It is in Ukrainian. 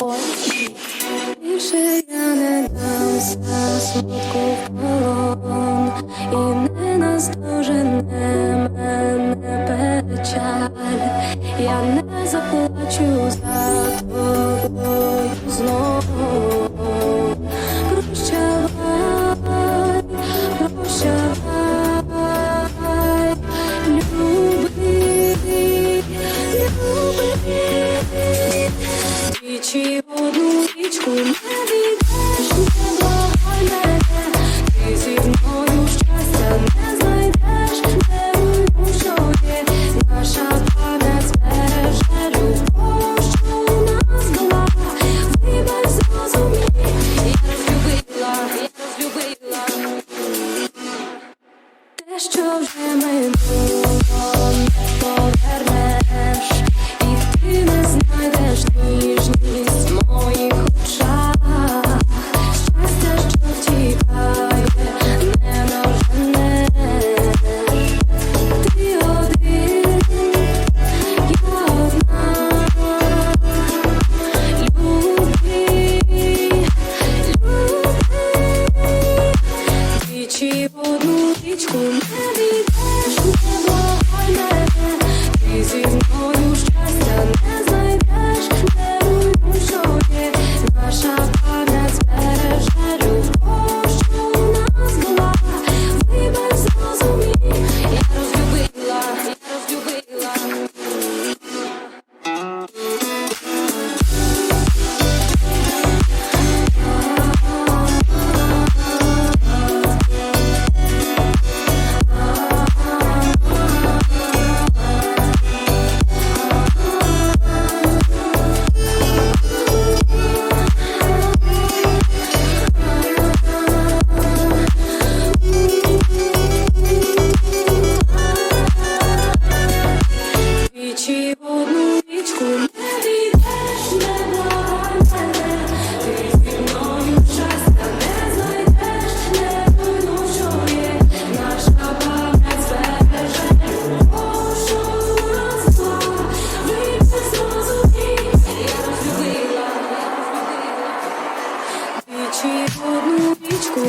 очі. Більше я не дамся смутку в полон, і не наздожене мене печаль. Я не заплачу що вже минуло. Чи одну річку.